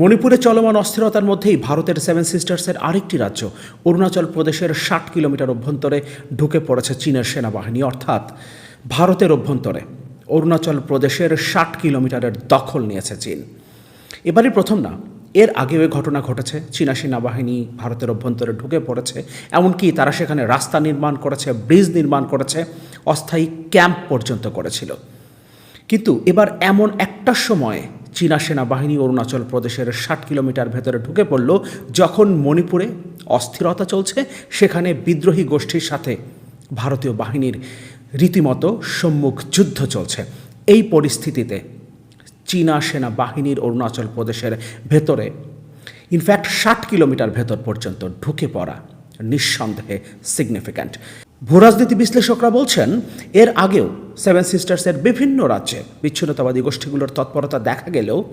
মণিপুরে চলমান অস্থিরতার মধ্যেই ভারতের সেভেন সিস্টার্সের আরেকটি রাজ্য, অরুণাচল প্রদেশের ষাট কিলোমিটার অভ্যন্তরে ঢুকে পড়েছে চীনের সেনাবাহিনী। অর্থাৎ ভারতের অভ্যন্তরে অরুণাচল প্রদেশের ষাট কিলোমিটারের দখল নিয়েছে চীন। এবারই প্রথম না, এর আগেও এ ঘটনা ঘটেছে। চীনা সেনাবাহিনী ভারতের অভ্যন্তরে ঢুকে পড়েছে, এমনকি তারা সেখানে রাস্তা নির্মাণ করেছে, ব্রিজ নির্মাণ করেছে, অস্থায়ী ক্যাম্প পর্যন্ত করেছিল। কিন্তু এবার এমন একটা সময় চীনা সেনাবাহিনী অরুণাচল প্রদেশের ষাট কিলোমিটার ভেতরে ঢুকে পড়ল যখন মণিপুরে অস্থিরতা চলছে, সেখানে বিদ্রোহী গোষ্ঠীর সাথে ভারতীয় বাহিনীর রীতিমতো সম্মুখ যুদ্ধ চলছে। এই পরিস্থিতিতে চীনা সেনাবাহিনীর অরুণাচল প্রদেশের ভেতরে ইনফ্যাক্ট ষাট কিলোমিটার ভেতর পর্যন্ত ঢুকে পড়া নিঃসন্দেহে সিগনিফিক্যান্ট ভূরাজনীতি বিশ্লেষকরা বলছেন, এর আগেও সেভেন সিস্টার্সের বিভিন্ন রাজ্যে বিচ্ছিন্নতাবাদী গোষ্ঠীগুলোর তৎপরতা দেখা গেলেও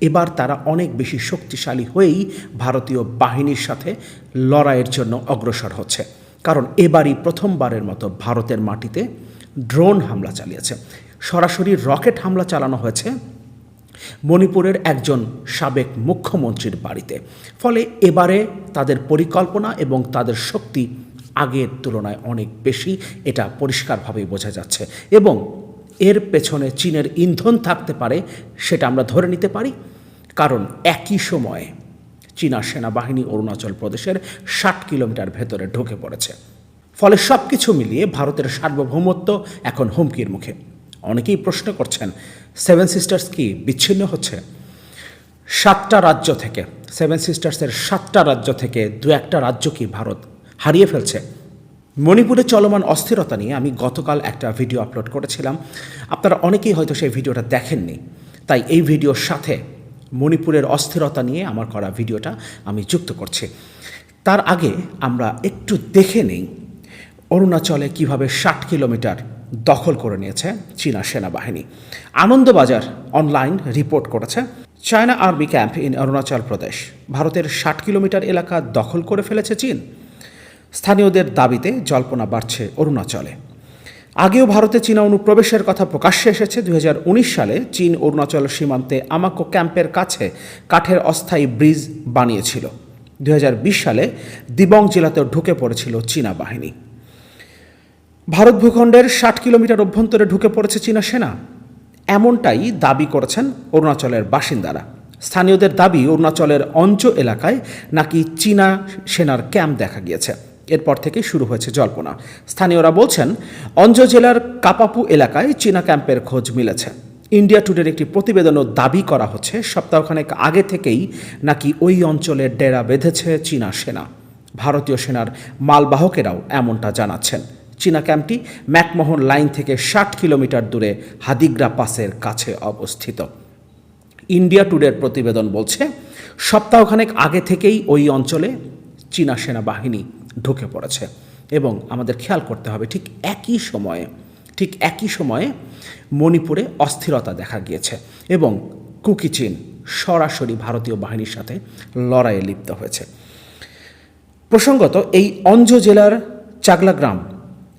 এবার তারা অনেক বেশি শক্তিশালী হয়েই ভারতীয় বাহিনীর সাথে লড়াইয়ের জন্য অগ্রসর হচ্ছে। কারণ এবারই প্রথমবারের মতো ভারতের মাটিতে ড্রোন হামলা চালিয়েছে। সরাসরি রকেট হামলা চালানো হয়েছে মণিপুরের একজন সাবেক মুখ্যমন্ত্রীর বাড়িতে। ফলে এবারে তাদের পরিকল্পনা এবং তাদের শক্তি আগের তুলনায় অনেক বেশি। এটা পরিষ্কারভাবেই বোঝা যাচ্ছে। এবং এর পেছনে চীনের ইন্ধন থাকতে পারে, সেটা আমরা ধরে নিতে পারি। কারণ একই সময়ে চীনা সেনাবাহিনী অরুণাচল প্রদেশের ষাট কিলোমিটার ভেতরে ঢুকে পড়েছে। ফলে সব কিছু মিলিয়ে ভারতের সার্বভৌমত্ব এখন হুমকির মুখে। অনেকেই প্রশ্ন করছেন, সেভেন সিস্টার্স কি বিচ্ছিন্ন হচ্ছে? সাতটা রাজ্য থেকে, সেভেন সিস্টার্সের সাতটা রাজ্য থেকে দু একটা রাজ্য কি ভারত হারিয়ে ফেলছে। মণিপুরে চলমান অস্থিরতা নিয়ে আমি গতকাল একটা ভিডিও আপলোড করেছিলাম। আপনারা অনেকেই হয়তো সেই ভিডিওটা দেখেননি। তাই এই ভিডিওর সাথে মণিপুরের অস্থিরতা নিয়ে আমার করা ভিডিওটা আমি যুক্ত করছি। তার আগে আমরা একটু দেখে নেই অরুণাচলে কীভাবে ষাট কিলোমিটার দখল করে নিয়েছে চীনা সেনাবাহিনী। আনন্দবাজার অনলাইন রিপোর্ট করেছে, China army camp in Arunachal Pradesh. ভারতের ষাট কিলোমিটার এলাকা দখল করে ফেলেছে চীন। স্থানীয়দের দাবিতে জল্পনা বাড়ছে অরুণাচলে। আগেও ভারতে চীনা অনুপ্রবেশের কথা প্রকাশ্যে এসেছে। দুই হাজার উনিশ সালে চীন অরুণাচল সীমান্তে আমাকো ক্যাম্পের কাছে কাঠের অস্থায়ী ব্রিজ বানিয়েছিল। দুই হাজার বিশ সালে দিবং জেলাতেও ঢুকে পড়েছিল চীনা বাহিনী। ভারত ভূখণ্ডের ষাট কিলোমিটার অভ্যন্তরে ঢুকে পড়েছে চীনা সেনা। এমনটাই দাবি করেছেন অরুণাচলের বাসিন্দারা। স্থানীয়দের দাবি, অরুণাচলের অঞ্চ এলাকায় নাকি চীনা সেনার ক্যাম্প দেখা গিয়েছে। এরপর থেকে শুরু হয়েছে জল্পনা। স্থানীয়রা বলছেন, অঞ্জ জেলার কাপাপু এলাকায় চীনা ক্যাম্পের খোঁজ মিলেছে। ইন্ডিয়া টুডের একটি প্রতিবেদনও দাবি করা হচ্ছে, সপ্তাহখানেক আগে থেকেই নাকি ওই অঞ্চলে ডেরা বেঁধেছে চীনা সেনা। ভারতীয় সেনার মালবাহকেরাও এমনটা জানাচ্ছেন। চীনা ক্যাম্পটি ম্যাকমোহন লাইন থেকে ষাট কিলোমিটার দূরে হাদিগ্রা পাসের কাছে অবস্থিত। ইন্ডিয়া টুডের প্রতিবেদন বলছে, সপ্তাহখানেক আগে থেকেই ওই অঞ্চলে চীনা সেনাবাহিনী ঢুকে পড়েছে। এবং আমাদের খেয়াল করতে হবে, ঠিক একই সময়ে, ঠিক একই সময়ে মণিপুরে অস্থিরতা দেখা গিয়েছে এবং কুকি চীন সরাসরি ভারতীয় বাহিনীর সাথে লড়াইয়ে লিপ্ত হয়েছে। প্রসঙ্গত, এই অঞ্জ জেলার চাগলাগ্রাম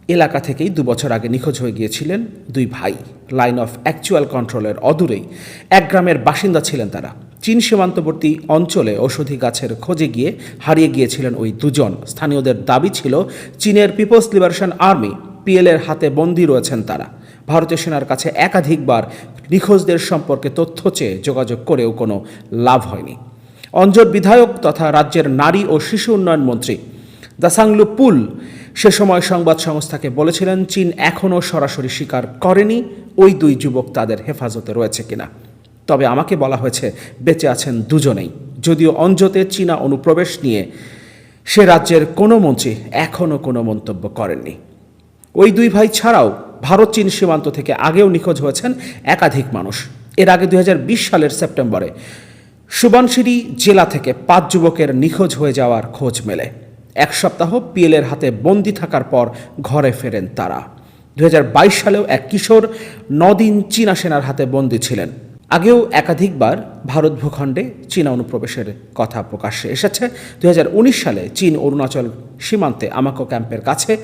এলাকা থেকেই দু বছর আগে নিখোঁজ হয়ে গিয়েছিলেন দুই ভাই। লাইন অফ অ্যাকচুয়াল কন্ট্রোলের অদূরেই এক গ্রামের বাসিন্দা ছিলেন তারা। চীন সীমান্তবর্তী অঞ্চলে ঔষধি গাছের খোঁজে গিয়ে হারিয়ে গিয়েছিলেন ওই দুজন। স্থানীয়দের দাবি ছিল, চীনের পিপলস লিবারেশন আর্মি পিএলের হাতে বন্দী রয়েছেন তারা। ভারতীয় সেনার কাছে একাধিকবার নিখোঁজদের সম্পর্কে তথ্য চেয়ে যোগাযোগ করেও কোনো লাভ হয়নি। অঞ্জর বিধায়ক তথা রাজ্যের নারী ও শিশু উন্নয়ন মন্ত্রী দাসাংলু পুল সে সময় সংবাদ সংস্থাকে বলেছিলেন, চীন এখনও সরাসরি স্বীকার করেনি, ওই দুই যুবক তাদের হেফাজতে রয়েছে কিনা? তবে আমাকে বলা হয়েছে, বেঁচে আছেন দুজনেই। যদিও অঞ্জতে চীনা অনুপ্রবেশ নিয়ে সে রাজ্যের কোনো মন্ত্রী এখনও কোনো মন্তব্য করেননি। ওই দুই ভাই ছাড়াও ভারত চীন সীমান্ত থেকে আগেও নিখোঁজ হয়েছেন একাধিক মানুষ। এর আগে দুই হাজার বিশ সালের সেপ্টেম্বরে সুবানশিরি জেলা থেকে পাঁচ যুবকের নিখোঁজ হয়ে যাওয়ার খোঁজ মেলে। এক সপ্তাহ পিএলের হাতে বন্দি থাকার পর ঘরে ফেরেন তারা। দু হাজার বাইশ সালেও এক কিশোর নদিন চীনা সেনার হাতে বন্দী ছিলেন। আগেও একাধিকবার ভারত ভূখণ্ডে চীনা অনুপ্রবেশের কথা প্রকাশ্যে এসেছে। দুই হাজার উনিশ সালে চীন, অরুণাচল সীমান্তে আমাকো ক্যাম্পের কাছে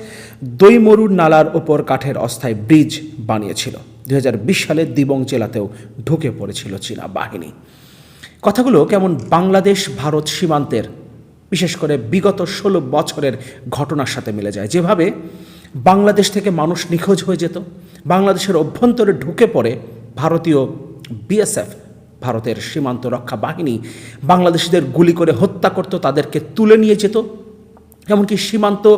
দইমরুর নালার ওপর কাঠের অস্থায়ী ব্রিজ বানিয়েছিল। দু সালে দিবং জেলাতেও ঢুকে পড়েছিল চীনা বাহিনী। কথাগুলো কেমন বাংলাদেশ, ভারত সীমান্তের, বিশেষ করে বিগত ষোলো বছরের ঘটনার সাথে মিলে যায়। যেভাবে বাংলাদেশ থেকে মানুষ নিখোঁজ হয়ে যেত, বাংলাদেশের অভ্যন্তরে ঢুকে পড়ে ভারতীয় বিএসএফ, ভারতের সীমান্ত রক্ষা বাহিনী, বাংলাদেশিদের গুলি করে হত্যা করত, তাদেরকে তুলে নিয়ে যেত। এমনকি সীমান্ত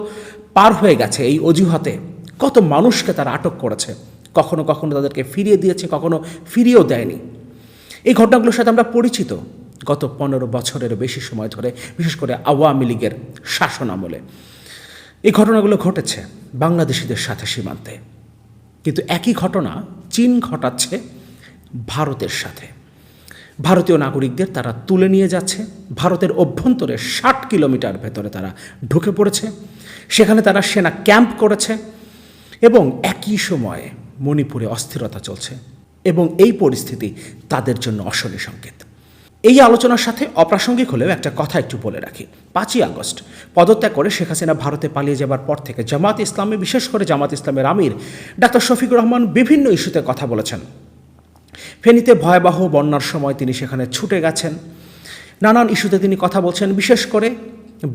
পার হয়ে গেছে এই অজুহাতে। কত মানুষকে তারা আটক করেছে। কখনো কখনো তাদেরকে ফিরিয়ে দিয়েছে, কখনো ফিরিয়েও দেয়নি। এই ঘটনাগুলোর সাথে আমরা পরিচিত। গত পনেরো বছরের বেশি সময় ধরে, বিশেষ করে আওয়ামী লীগের শাসন আমলে। এই ঘটনাগুলো ঘটেছে বাংলাদেশিদের সাথে সীমান্তে। কিন্তু একই ঘটনা চীন ঘটাচ্ছে ভারতের সাথে। ভারতীয় নাগরিকদের তারা তুলে নিয়ে যাচ্ছে। ভারতের অভ্যন্তরে ষাট কিলোমিটার ভেতরে তারা ঢুকে পড়েছে। সেখানে তারা সেনা ক্যাম্প করেছে এবং একই সময়ে মণিপুরে অস্থিরতা চলছে এবং এই পরিস্থিতি তাদের জন্য অশনি সংকেত। এই আলোচনার সাথে অপ্রাসঙ্গিক হলেও একটা কথা একটু বলে রাখি। পাঁচই আগস্ট পদত্যাগ করে শেখ হাসিনা ভারতে পালিয়ে যাবার পর থেকে জামাত ইসলামে, বিশেষ করে জামাত ইসলামের আমির ডাক্তার শফিকুর রহমান বিভিন্ন ইস্যুতে কথা বলেছেন। ফেনীতে ভয়াবহ বন্যার সময় তিনি সেখানে ছুটে গেছেন। নানান ইস্যুতে তিনি কথা বলছেন, বিশেষ করে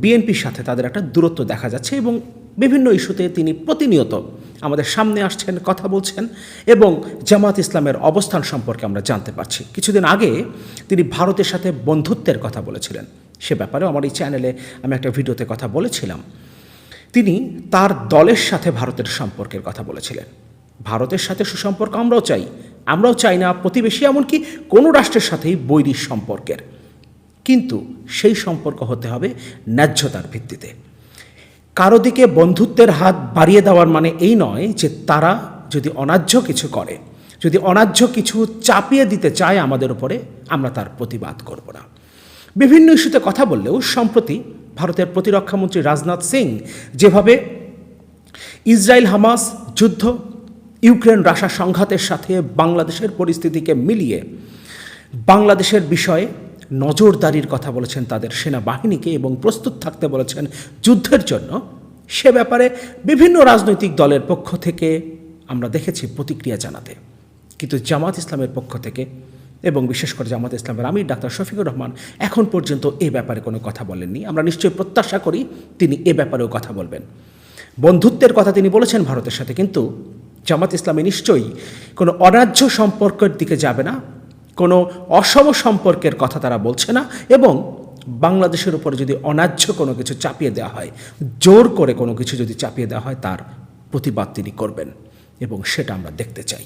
বিএনপির সাথে তাদের একটা দূরত্ব দেখা যাচ্ছে এবং বিভিন্ন ইস্যুতে তিনি প্রতিনিয়ত আমাদের সামনে আসছেন, কথা বলছেন এবং জামাত ইসলামের অবস্থান সম্পর্কে আমরা জানতে পারছি। কিছুদিন আগে তিনি ভারতের সাথে বন্ধুত্বের কথা বলেছিলেন। সে ব্যাপারেও আমার এই চ্যানেলে আমি একটা ভিডিওতে কথা বলেছিলাম। তিনি তার দলের সাথে ভারতের সম্পর্কের কথা বলেছিলেন। ভারতের সাথে সুসম্পর্ক আমরাও চাই আমরাও চাই না প্রতিবেশী, এমনকি কোনো রাষ্ট্রের সাথেই বৈরী সম্পর্কের। কিন্তু সেই সম্পর্ক হতে হবে ন্যায্যতার ভিত্তিতে। কারও দিকে বন্ধুত্বের হাত বাড়িয়ে দেওয়ার মানে এই নয় যে তারা যদি অন্যায্য কিছু করে, যদি অন্যায্য কিছু চাপিয়ে দিতে চায় আমাদের উপরে, আমরা তার প্রতিবাদ করব না। বিভিন্ন ইস্যুতে কথা বললেও সম্প্রতি ভারতের প্রতিরক্ষামন্ত্রী রাজনাথ সিং যেভাবে ইসরায়েল হামাস যুদ্ধ ইউক্রেন রাশা সংঘাতের সাথে বাংলাদেশের পরিস্থিতিকে মিলিয়ে বাংলাদেশের বিষয়ে নজরদারির কথা বলেছেন তাদের সেনাবাহিনীকে এবং প্রস্তুত থাকতে বলেছেন যুদ্ধের জন্য। সে ব্যাপারে বিভিন্ন রাজনৈতিক দলের পক্ষ থেকে আমরা দেখেছি প্রতিক্রিয়া জানাতে। কিন্তু জামাত ইসলামের পক্ষ থেকে এবং বিশেষ করে জামাত ইসলামের আমির ডাক্তার শফিকুর রহমান এখন পর্যন্ত এ ব্যাপারে কোনো কথা বলেননি। আমরা নিশ্চয়ই প্রত্যাশা করি তিনি এ ব্যাপারেও কথা বলবেন। বন্ধুত্বের কথা তিনি বলেছেন ভারতের সাথে, কিন্তু জামাত ইসলামী নিশ্চয়ই কোনো অরাজ্য সম্পর্কের দিকে যাবে না, কোনো অসম সম্পর্কের কথা তারা বলছে না এবং বাংলাদেশের উপর যদি অনাজ্য কোনো কিছু চাপিয়ে দেওয়া হয়, জোর করে কোনো কিছু যদি চাপিয়ে দেওয়া হয়, তার প্রতিবাদ তিনি করবেন এবং সেটা আমরা দেখতে চাই।